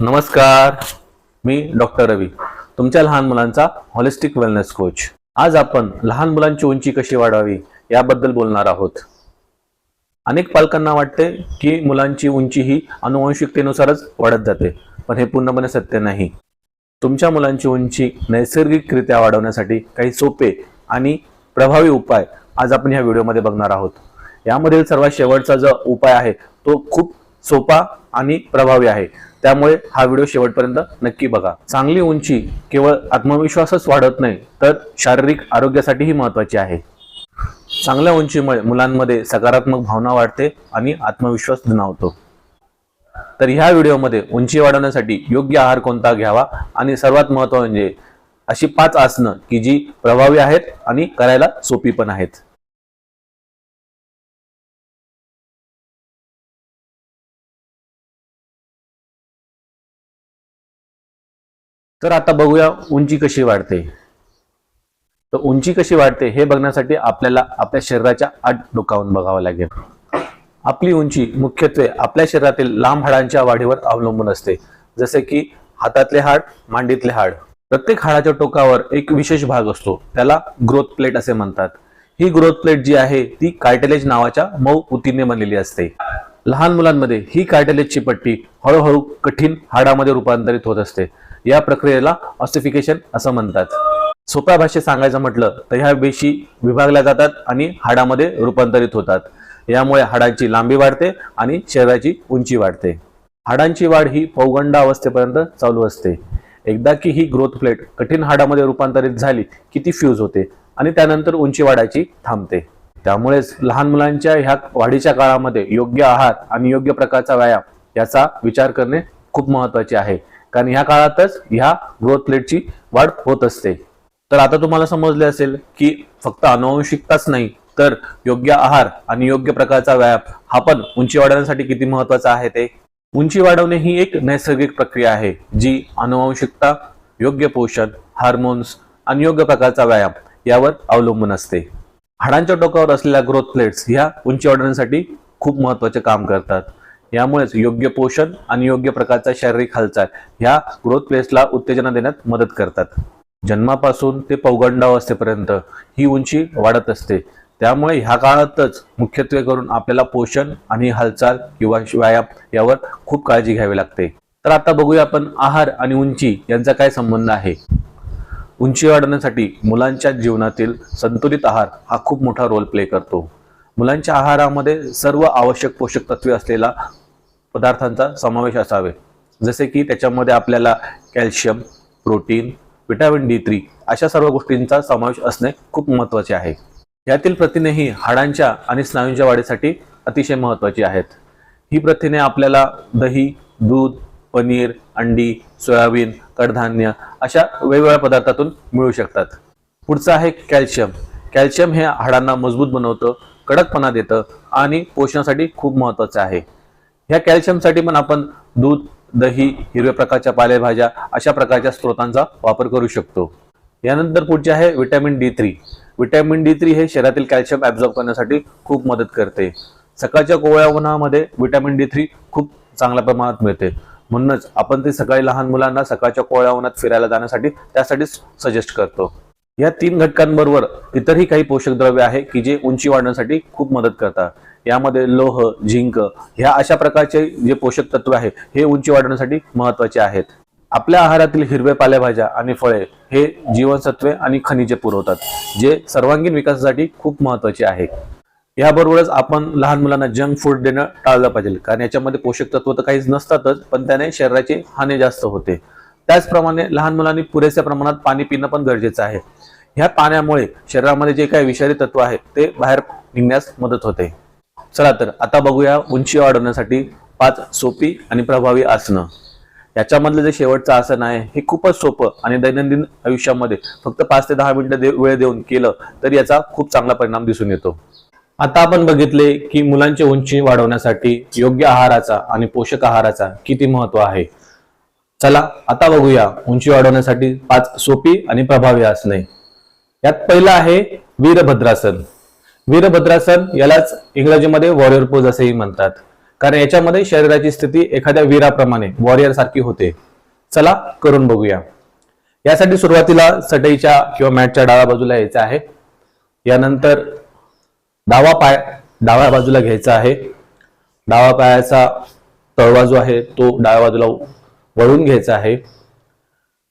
नमस्कार. मी डॉक्टर रवी तुमच्या लहान मुलांचा हॉलिस्टिक वेलनेस कोच आज आपण लहान मुलांची उंची कशी वाढवावी याबद्दल बोलणार आहोत. अनेक पालकांना वाटते की मुलांची उंची ही अनुवंशिकतेनुसारच वाढत जाते पण हे पूर्णपणे सत्य नाही. तुमच्या मुलांची उंची नैसर्गिकरित्या वाढवण्यासाठी काही सोपे आणि प्रभावी उपाय आज आपण ह्या व्हिडिओमध्ये बघणार आहोत. यामधील सर्वात शेवटचा जो उपाय आहे तो खूप सोपा आणि प्रभावी आहे. त्यामुळे हा व्हिडिओ शेवटपर्यंत नक्की बघा. चांगली उंची केवळ आत्मविश्वासच वाढत नाही तर शारीरिक आरोग्यासाठीही महत्वाची आहे. चांगल्या उंचीमुळे मुलांमध्ये सकारात्मक भावना वाढते आणि आत्मविश्वास दुणावतो. तर ह्या व्हिडिओमध्ये उंची वाढवण्यासाठी योग्य आहार कोणता घ्यावा आणि सर्वात महत्त्व म्हणजे अशी पाच आसनं की जी प्रभावी आहेत आणि करायला सोपी पण आहेत. तर आता बघूया उंची कशी वाढते. तर उंची कशी वाढते हे बघण्यासाठी आपल्याला आपल्या शरीराच्या आठ डोकावून बघावं लागेल. आपली उंची मुख्यत्वे आपल्या शरीरातील लांब हाडांच्या वाढीवर अवलंबून असते. जसे की हातातले हाड मांडीतले हाड. प्रत्येक हाडाच्या टोकावर एक विशेष भाग असतो. त्याला ग्रोथ प्लेट असे म्हणतात. ही ग्रोथ प्लेट जी आहे ती कार्टेलेज नावाच्या मऊ उतीने बनलेली असते. लहान मुलांमध्ये ही कार्टेलेजची पट्टी हळूहळू कठीण हाडामध्ये रूपांतरित होत असते. या प्रक्रियेला ऑस्टिफिकेशन असं म्हणतात. सोप्या भाषेत सांगायचं म्हटलं तर ह्या पेशी विभागल्या जातात आणि हाडामध्ये रूपांतरित होतात. यामुळे हाडांची लांबी वाढते आणि शरीराची उंची वाढते. हाडांची वाढ ही पौगंड अवस्थेपर्यंत चालू असते. एकदा की ही ग्रोथ प्लेट कठीण हाडामध्ये रूपांतरित झाली की ती फ्यूज होते आणि त्यानंतर उंची वाढायची थांबते. त्यामुळेच लहान मुलांच्या ह्या वाढीच्या काळामध्ये योग्य आहार आणि योग्य प्रकारचा व्यायाम याचा विचार करणे खूप महत्त्वाचे आहे. कारण ह्या काळातच ह्या ग्रोथ प्लेटची वाढ होत असते. तर आता तुम्हाला समजले असेल की फक्त अनुवंशिकताच नाही तर योग्य आहार आणि योग्य प्रकारचा व्यायाम हा पण उंची वाढवण्यासाठी किती महत्त्वाचा आहे ते? उंची वाढवणे ही एक नैसर्गिक प्रक्रिया आहे जी अनुवंशिकता योग्य पोषण हार्मोन्स आणि योग्य प्रकारचा व्यायाम यावर अवलंबून असते. हाडांच्या टोकावर असलेल्या ग्रोथ प्लेट्स ह्या उंची वाढवण्यासाठी खूप महत्त्वाचे काम करतात. यामुळेच योग्य पोषण आणि योग्य प्रकारचा शारीरिक हालचाल ह्या ग्रोथ प्लेसला उत्तेजना देण्यात मदत करतात. जन्मापासून ते पौगंडावस्थेपर्यंत ही उंची वाढत असते. त्यामुळे ह्या काळातच मुख्यत्वे करून आपल्याला पोषण आणि हालचाल किंवा व्यायाम यावर खूप काळजी घ्यावी लागते. तर आता बघूया आपण आहार आणि उंची यांचा काय संबंध आहे. उंची वाढवण्यासाठी मुलांच्या जीवनातील संतुलित आहार हा खूप मोठा रोल प्ले करतो. मुलांच्या आहारामध्ये सर्व आवश्यक पोषक तत्वे असलेला पदार्थांचा समावेश असावे. जसे की त्याच्यामध्ये आपल्याला calcium protein vitamin D three अशा सर्व गोष्टींचा समावेश असणे खूप महत्त्वाचे आहे. यातील प्रथिने ही हाडांच्या आणि स्नायूंच्या वाढीसाठी अतिशय महत्त्वाची आहेत. ही प्रथिने आपल्याला दही दूध पनीर अंडी सोयाबीन कडधान्य अशा वेगवेगळ्या पदार्थातून मिळू शकतात. पुढचं आहे कॅल्शियम. कॅल्शियम हे हाडांना मजबूत बनवतं कडकपणा देतं आणि पोषणासाठी खूप महत्त्वाचं आहे. ह्या कॅल्शियमसाठी पण आपण दूध दही हिरव्या प्रकारच्या पालेभाज्या अशा प्रकारच्या स्रोतांचा वापर करू शकतो. यानंतर पुढचे आहे vitamin D three. Vitamin D three हे शरीरातील कॅल्शियम ॲब्झॉर्ब करण्यासाठी खूप मदत करते. सकाळच्या कोवळ्या उन्हामध्ये विटॅमिन डी थ्री खूप चांगल्या प्रमाणात मिळते. म्हणूनच आपण ते सकाळी लहान मुलांना सकाळच्या कोवळ्या उन्हात फिरायला जाण्यासाठी त्यासाठीच सजेस्ट करतो. या तीन घटकांबरोबर इतरही काही पोषक द्रव्य आहे की जे उंची वाढण्यासाठी खूप मदत करतात. यामध्ये लोह झिंक ह्या अशा प्रकारचे जे पोषक तत्व आहे हे उंची वाढवण्यासाठी महत्त्वाचे आहेत. आपल्या आहारातील हिरवे पालेभाज्या आणि फळे हे जीवनसत्वे आणि खनिजे पुरवतात जे सर्वांगीण विकासासाठी खूप महत्त्वाचे आहे. याबरोबरच आपण लहान मुलांना जंक फूड देणं टाळलं पाहिजे कारण याच्यामध्ये पोषक तत्व तर काहीच नसतातच पण त्याने शरीराची हानी जास्त होते. त्याचप्रमाणे लहान मुलांनी पुरेशा प्रमाणात पाणी पिणं पण गरजेचं आहे. ह्या पाण्यामुळे शरीरामध्ये जे काही विषारी तत्व आहे ते बाहेर निघण्यास मदत होते. चला तर आता बघूया उंची वाढवण्यासाठी पाच सोपी आणि प्रभावी आसनं. याच्यामधलं जे शेवटचं आसन आहे हे खूपच सोपं आणि दैनंदिन आयुष्यामध्ये फक्त पाच ते दहा मिनिटं दे वेळ देऊन केलं तर याचा खूप चांगला परिणाम दिसून येतो. आता आपण बघितले की मुलांची उंची वाढवण्यासाठी योग्य आहाराचा आणि पोषक आहाराचा किती महत्त्व आहे? चला आता बघूया. उंची वाढवण्यासाठी पाच सोपी आणि प्रभावी आसने. यात पहिलं आहे वीरभद्रासन. वीरभद्रासन यालाच इंग्रजीमध्ये वॉरियर पोज असेही म्हणतात. कारण याच्यामध्ये शरीराची स्थिती एखाद्या वीराप्रमाणे वॉरियर सारखी होते. चला करून बघूया. यासाठी सुरुवातीला सटईच्या किंवा मॅटच्या डाव्या बाजूला यायचं आहे. यानंतर डावा पाय डाव्या बाजूला घ्यायचा आहे. डावा पायाचा तळवा जो आहे तो डाव्या बाजूला वळून घ्यायचा आहे.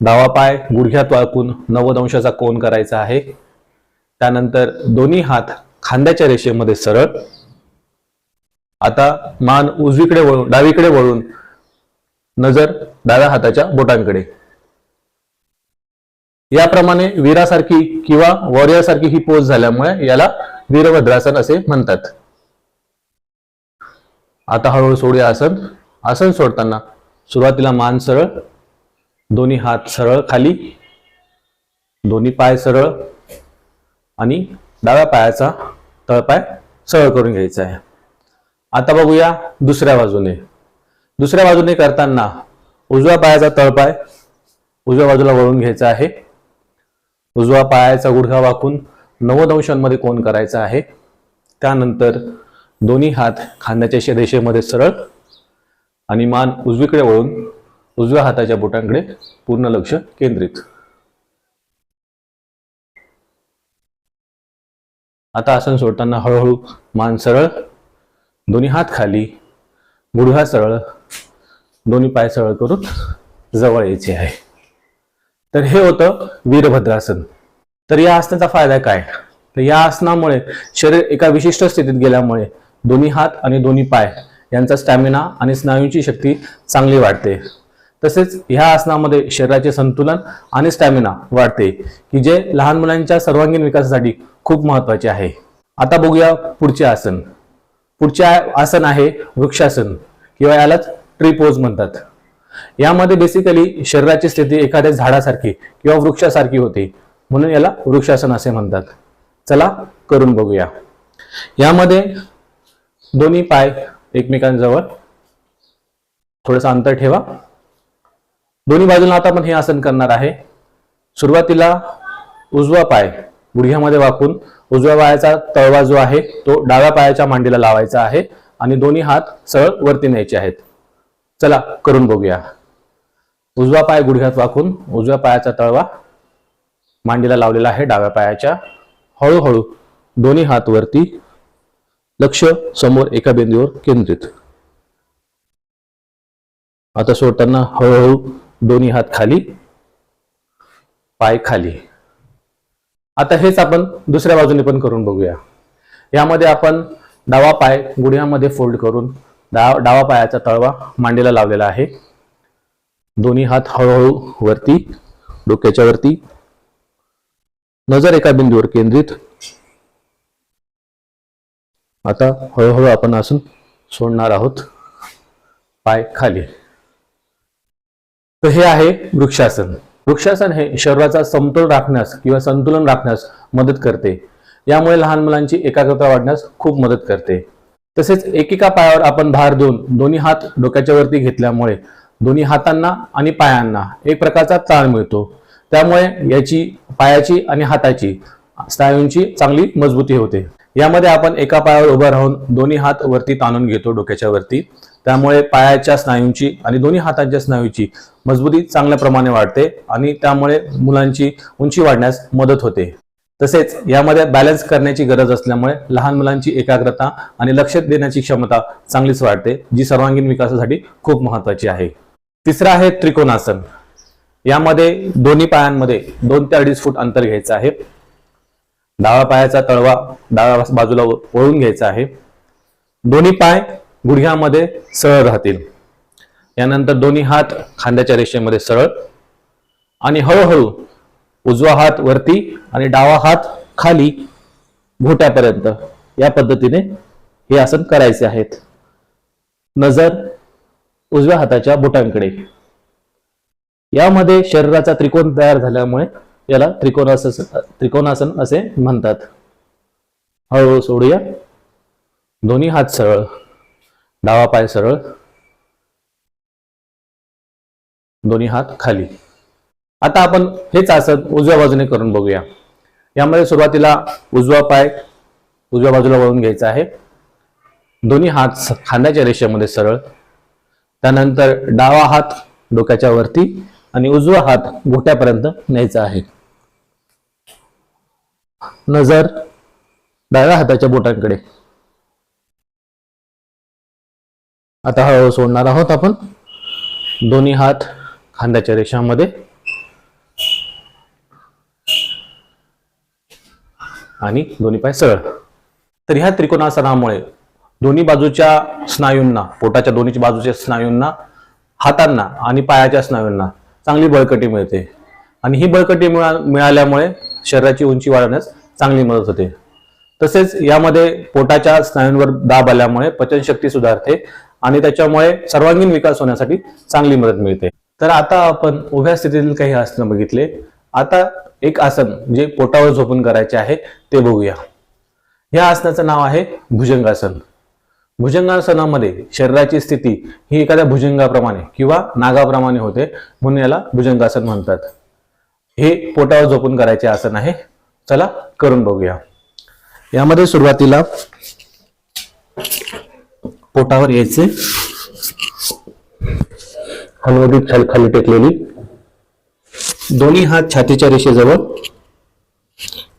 डावा पाय गुडघ्यात वाळकून नव्वद अंशाचा कोन करायचा आहे. त्यानंतर दोन्ही हात खांद्याच्या रेषेमध्ये सरळ. आता मान उजवीकडे वळून डावीकडे वळून नजर डाव्या हाताच्या बोटांकडे. याप्रमाणे वीरासारखी किंवा वॉरियर सारखी ही पोज झाल्यामुळे याला वीरभद्रासन असे म्हणतात. आता हळूहळू सोडूया आसन. आसन सोडताना सुरुवातीला मान सरळ दोन्ही हात सरळ खाली दोन्ही पाय सरळ आणि डाव्या पायाचा तळपाय सरळ करून घ्यायचा आहे. आता बघूया दुसऱ्या बाजूने. दुसऱ्या बाजूने करताना उजव्या पायाचा तळपाय उजव्या बाजूला वळून घ्यायचा आहे. उजव्या पायाचा गुडघा वाकून नव्वद अंशांमध्ये कोण करायचा आहे? त्यानंतर दोन्ही हात खांद्याच्या शेदेशेमध्ये सरळ आणि मान उजवीकडे वळून उजव्या हाताच्या बोटांकडे पूर्ण लक्ष केंद्रित. आता आसन सोडताना हळूहळू मान सरळ दोन्ही हात खाली गुडघा सरळ दोन्ही पाय सरळ करून जवळ यायचे आहे. तर हे होतं वीरभद्रासन. तर या आसनाचा फायदा काय? तर या आसनामुळे शरीर एका विशिष्ट स्थितीत गेल्यामुळे दोन्ही हात आणि दोन्ही पाय यांचा स्टॅमिना आणि स्नायूंची शक्ती चांगली वाढते. तसेच ह्या आसनामध्ये शरीराचे संतुलन आणि स्टॅमिना वाढते की जे लहान मुलांच्या सर्वांगीण विकासासाठी खूप महत्त्वाचे आहे. आता बघूया पुढचे आसन. पुढचे आसन आहे वृक्षासन किंवा यालाच ट्री पोज म्हणतात. यामध्ये बेसिकली शरीराची स्थिती एखाद्या झाडासारखी किंवा वृक्षासारखी होते म्हणून याला वृक्षासन असे म्हणतात. चला करून बघूया. यामध्ये दोन्ही पाय एकमेकांजवळ. थोडंसं अंतर ठेवा. दोन्ही बाजूला आता आपण हे आसन करणार आहे. सुरुवातीला उजवा पाय गुडघ्यामध्ये वाकून उजव्या पायाचा तळवा जो आहे तो डाव्या पायाच्या मांडीला लावायचा आहे आणि दोन्ही हात सरळ वरती न्यायचे आहेत. चला करून बघूया. उजवा पाय गुडघ्यात वाकून उजव्या पायाचा तळवा मांडीला लावलेला आहे डाव्या पायाच्या. हळूहळू दोन्ही हात वरती लक्ष समोर एका बिंदूवर केंद्रित. आता सोडताना हळूहळू दोन्ही हात खाली पाय खाली. आता हेच आपण दुसऱ्या बाजूने पण करून बघूया. यामध्ये आपण डावा पाय गुडघ्यामध्ये फोल्ड करून डावा डावा पायाचा तळवा मांडीला लावलेला आहे. दोन्ही हात हळूहळू वरती डोक्याच्या वरती. नजर एका बिंदूवर केंद्रित. आता हळूहळू आपण असून सोडणार आहोत. पाय खाली. तर हे आहे वृक्षासन. वृक्षासन हे शरीराचा समतोल राखण्यास किंवा संतुलन राखण्यास मदत करते. यामुळे लहान मुलांची एकाग्रता वाढण्यास खूप मदत करते. तसेच एकेका पायावर आपण भार देऊन दोन्ही हात डोक्याच्या वरती घेतल्यामुळे दोन्ही हातांना आणि पायांना एक प्रकारचा ताण मिळतो. त्यामुळे याची पायाची आणि हाताची स्नायूंची चांगली मजबूती होते. यामध्ये आपण एका पायावर उभं राहून दोन्ही हात वरती ताणून घेतो डोक्याच्या वरती. त्यामुळे पायाच्या स्नायूंची आणि दोन्ही हातांच्या स्नायूची मजबूती चांगल्या प्रमाणे वाढते आणि त्यामुळे मुलांची उंची वाढण्यास मदत होते. तसेच यामध्ये बॅलन्स करण्याची गरज असल्यामुळे लहान मुलांची एकाग्रता आणि लक्ष देण्याची क्षमता चांगलीच वाढते जी सर्वांगीण विकासासाठी खूप महत्वाची आहे. तिसरं आहे त्रिकोणासन. यामध्ये दोन्ही पायांमध्ये दोन ते अडीच फूट अंतर घ्यायचं आहे. डाव्या पायाचा तळवा डाव्या बाजूला वळून घ्यायचा आहे. दोन्ही पाय गुडघ्यामध्ये सरळ राहतील. यानंतर दोन्ही हात खांद्याच्या रेषेमध्ये सरळ आणि हळूहळू उजवा हात वरती आणि डावा हात खाली घोट्यापर्यंत. या पद्धतीने हे आसन करायचे आहेत. नजर उजव्या हाताच्या बोटांकडे. यामध्ये शरीराचा त्रिकोण तयार झाल्यामुळे याला त्रिकोणासन त्रिकोणासन असे म्हणतात. हळूहळू सोडूया. दोन्ही हात सरळ. डावा पाय सरळ. दोन्ही हात खाली. आता आपण हेच आसन उजव्या बाजूने करून बघूया. यामध्ये सुरुवातीला उजवा पाय उजव्या बाजूला वळून घ्यायचा आहे. दोन्ही हात खांद्याच्या रेषेमध्ये सरळ. त्यानंतर डावा हात डोक्याच्या वरती आणि उजवा हात घोट्यापर्यंत न्यायचा आहे. नजर डाव्या हाताच्या बोटांकडे. आता हळूहळू सोडणार आहोत आपण. दोन्ही हात खांद्याच्या रेषामध्ये. आणि दोन्ही पाय सरळ. तर ह्या त्रिकोणासनामुळे दोन्ही बाजूच्या स्नायूंना पोटाच्या दोन्ही बाजूच्या स्नायूंना हातांना आणि पायाच्या स्नायूंना चांगली बळकटी मिळते. आणि ही बळकटी मिळाल्यामुळे शरीराची उंची वाढवण्यास चांगली मदत होते. तसेच यामध्ये पोटाच्या स्नायूंवर दाब आल्यामुळे पचनशक्ती सुधारते आणि त्याच्यामुळे सर्वांगीण विकास होण्यासाठी चांगली मदत मिळते. तर आता आपण उभ्या स्थितीतील काही आसनं बघितले. आता एक आसन जे पोटावर झोपून करायचे आहे ते बघूया. या आसनाचं नाव आहे भुजंगासन. भुजंगासनामध्ये शरीराची स्थिती ही एखाद्या भुजंगाप्रमाणे किंवा नागाप्रमाणे होते म्हणून याला भुजंगासन म्हणतात. हे पोटावर झोपून करायचे आसन आहे. चला करून बघूया. यामध्ये सुरुवातीला पोटावर यायचे. हलवडी खाली खाली टेकलेली. दोन्ही हात छातीच्या रेषेजवळ.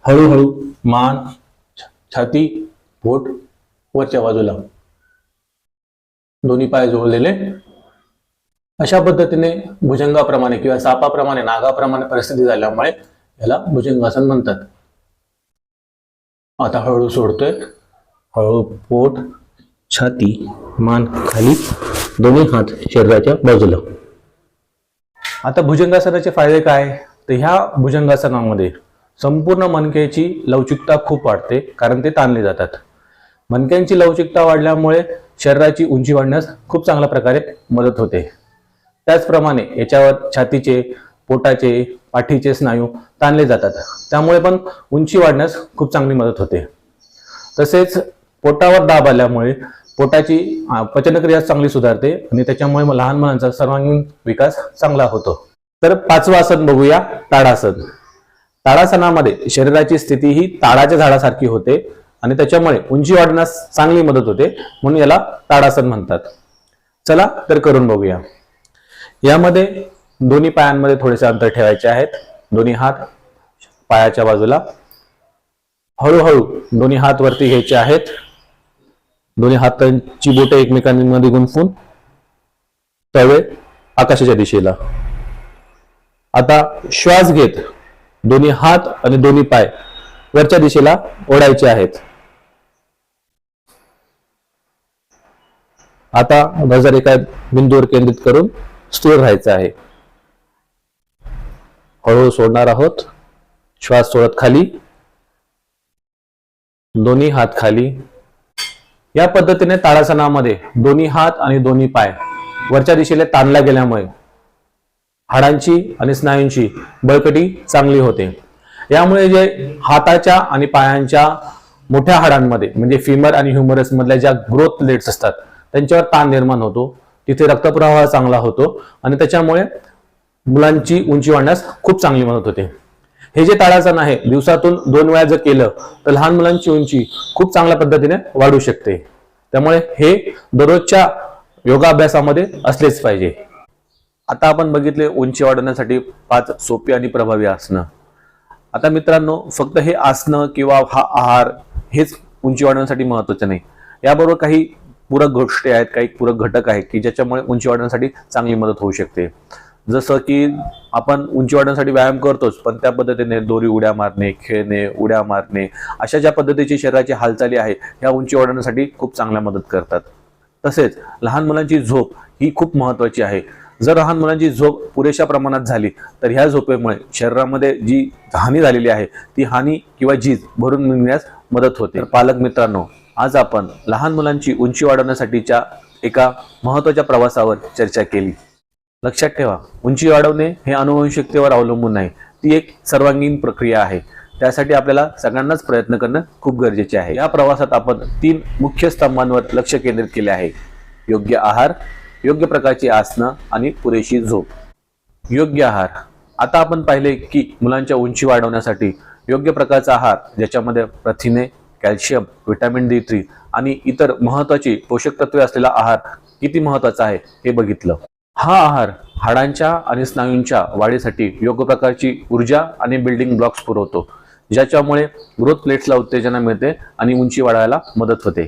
हळूहळू मान छाती पोट वरच्या बाजूला. दोन्ही पाय जोडलेले. अशा पद्धतीने भुजंगाप्रमाणे किंवा सापाप्रमाणे नागाप्रमाणे परिस्थिती झाल्यामुळे याला भुजंगासन म्हणतात. आता हळू सोडतोय. हळू पोट छाती मान खाली. दोन्ही हात शरीराच्या बाजूला. आता भुजंगासनाचे फायदे काय? तर ह्या भुजंगासनामध्ये संपूर्ण मनक्याची लवचिकता खूप वाढते कारण ते ताणले जातात. मनक्यांची लवचिकता वाढल्यामुळे शरीराची उंची वाढण्यास खूप चांगल्या प्रकारे मदत होते. त्याचप्रमाणे याच्यावर छातीचे पोटाचे पाठीचे स्नायू ताणले जातात. त्यामुळे पण उंची वाढण्यास खूप चांगली मदत होते. तसेच पोटावर दाब आल्यामुळे पोटाची पचनक्रिया चांगली सुधारते आणि त्याच्यामुळे मग लहान मुलांचा सर्वांगीण विकास चांगला होतो. तर पाचवं आसन बघूया ताडासन. ताडासनामध्ये शरीराची स्थिती ही ताडाच्या झाडासारखी होते आणि त्याच्यामुळे उंची वाढण्यास चांगली मदत होते म्हणून याला ताडासन म्हणतात. चला तर करून बघूया. यामध्ये दोन्ही पायांमध्ये थोडेसे अंतर ठेवायचे आहेत. दोन्ही हात पायाच्या बाजूला. हळूहळू दोन्ही हात वरती घ्यायचे आहेत. दोन्ही हातांची बोटे एकमेकांमध्ये गुंफून तवे आकाशाच्या दिशेला. आता श्वास घेत दोन्ही हात आणि दोन्ही पाय वरच्या दिशेला ओढायचे आहेत. आता नजर एका बिंदूवर केंद्रित करून स्थिर राहायचं आहे. हळूहळू सोडणार आहोत. श्वास सोडत खाली. दोन्ही हात खाली. या पद्धतीने ताडासनामध्ये दोन्ही हात आणि दोन्ही पाय वरच्या दिशेला ताणल्या गेल्यामुळे हाडांची आणि स्नायूंची बळकटी चांगली होते. यामुळे जे हाताच्या आणि पायांच्या मोठ्या हाडांमध्ये म्हणजे फिमर आणि ह्युमरस मधल्या ज्या ग्रोथ प्लेट्स असतात त्यांच्यावर ताण निर्माण होतो. तिथे रक्तप्रवाह चांगला होतो. आणि त्याच्यामुळे मुलांची उंची वाढण्यास खूप चांगली मदत होते. हे जे ताडासन आहे दिवसातून दोन वेळा जर केलं तर लहान मुलांची उंची खूप चांगल्या पद्धतीने वाढू शकते. त्यामुळे हे दररोजच्या योगाभ्यासामध्ये असलेच पाहिजे. आता आपण बघितले उंची वाढवण्यासाठी पाच सोपी आणि प्रभावी आसनं. आता मित्रांनो फक्त हे आसनं किंवा हा आहार हेच उंची वाढवण्यासाठी महत्त्वाचे नाही. याबरोबर काही पूरक गोष्टी आहेत काही पूरक घटक आहेत की ज्याच्यामुळे उंची वाढण्यासाठी चांगली मदत होऊ शकते. जसं की आपण उंची वाढण्यासाठी व्यायाम करतोच पण त्या पद्धतीने दोरी उड्या मारणे खेळणे उड्या मारणे अशा ज्या पद्धतीची शरीराची हालचाली आहे ह्या उंची वाढवण्यासाठी खूप चांगल्या मदत करतात. तसेच लहान मुलांची झोप ही खूप महत्वाची आहे. जर लहान मुलांची झोप पुरेशा प्रमाणात झाली तर ह्या झोपेमुळे शरीरामध्ये जी हानी झालेली आहे ती हानी किंवा झीज भरून निघण्यास मदत होते. पालक मित्रांनो आज आपण लहान मुलांची उंची वाढवण्यासाठीच्या एका महत्त्वाच्या प्रवासावर चर्चा केली. लक्षात ठेवा उंची वाढवणे हे अनुवंशिकतेवर अवलंबून नाही. ती एक सर्वांगीण प्रक्रिया आहे. त्यासाठी आपल्याला सगळ्यांनाच प्रयत्न करणं खूप गरजेचे आहे. या प्रवासात आपण तीन मुख्य स्तंभांवर लक्ष केंद्रित केले आहे. योग्य आहार योग्य प्रकारची आसनं आणि पुरेशी झोप. योग्य आहार. आता आपण पाहिले की मुलांच्या उंची वाढवण्यासाठी योग्य प्रकारचा आहार ज्याच्यामध्ये प्रथिने कॅल्शियम व्हिटॅमिन डी थ्री आणि इतर महत्वाची पोषक तत्वे असलेला आहार किती महत्त्वाचा आहे हे बघितलं. हा आहार हाडांच्या आणि स्नायूंच्या वाढीसाठी योग्य प्रकारची ऊर्जा आणि बिल्डिंग ब्लॉक्स पुरवतो ज्याच्यामुळे ग्रोथ प्लेट्सला उत्तेजना मिळते आणि उंची वाढायला मदत होते.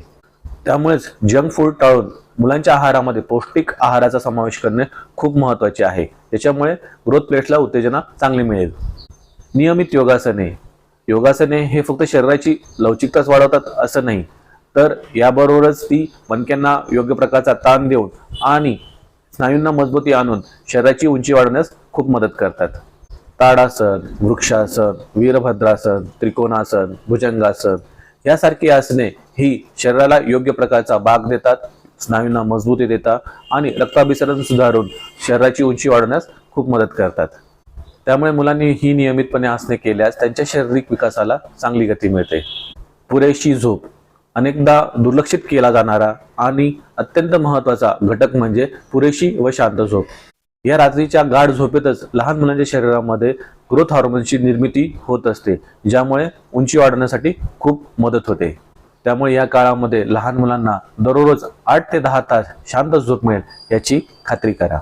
त्यामुळेच जंक फूड टाळून मुलांच्या आहारामध्ये पौष्टिक आहाराचा समावेश करणे खूप महत्त्वाचे आहे. त्याच्यामुळे ग्रोथ प्लेट्सला उत्तेजना चांगली मिळेल. नियमित योगासने योगासने हे फक्त शरीराची लवचिकताच वाढवतात असं नाही. तर याबरोबरच ती मणक्यांना योग्य प्रकारचा ताण देऊन आणि स्नायूंना मजबूती आणून शरीराची उंची वाढवण्यास खूप मदत करतात. ताडासन वृक्षासन वीरभद्रासन त्रिकोणासन भुजंगासन यासारखी आसने ही शरीराला योग्य प्रकारचा भाग देतात स्नायूंना मजबूती देतात आणि रक्ताभिसरण सुधारून शरीराची उंची वाढवण्यास खूप मदत करतात. त्यामुळे मुलांनी ही नियमितपणे आसने केल्यास त्यांच्या शारीरिक विकासाला चांगली गती मिळते. पुरेशी झोप अनेकदा दुर्लक्षित केला जाणारा आणि अत्यंत महत्त्वाचा घटक म्हणजे पुरेशी व शांत झोप. या रात्रीच्या गाढ झोपेतच लहान मुलांच्या शरीरामध्ये ग्रोथ हार्मोनची निर्मिती होत असते ज्यामुळे उंची वाढवण्यासाठी खूप मदत होते. त्यामुळे या काळामध्ये लहान मुलांना दररोज आठ ते दहा तास शांत झोप मिळेल याची खात्री करा.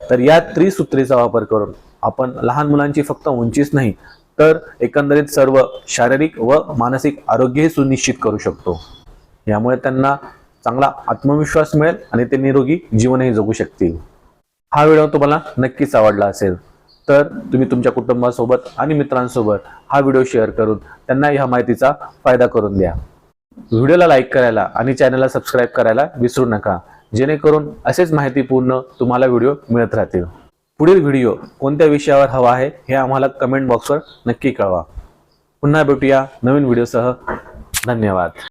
तर या त्रिसूत्रीचा वापर करून आपण लहान मुलांची फक्त उंचीच नाही तर एकंदरीत सर्व शारीरिक व मानसिक आरोग्यही सुनिश्चित करू शकतो. यामुळे त्यांना चांगला आत्मविश्वास मिळेल आणि ते निरोगी जीवनही जगू शकतील. हा व्हिडिओ तुम्हाला नक्कीच आवडला असेल तर तुम्ही तुमच्या कुटुंबासोबत आणि मित्रांसोबत हा व्हिडिओ शेअर करून त्यांना ह्या माहितीचा फायदा करून द्या. व्हिडिओला लाईक करायला आणि चॅनलला सबस्क्राईब करायला विसरू नका जेणेकरून असेच माहितीपूर्ण तुम्हाला व्हिडिओ मिळत राहतील. पुढील व्हिडिओ कोणत्या विषयावर हवा आहे हे आम्हाला कमेंट बॉक्सवर नक्की कळवा. पुन्हा भेटूया नवीन व्हिडिओसह धन्यवाद.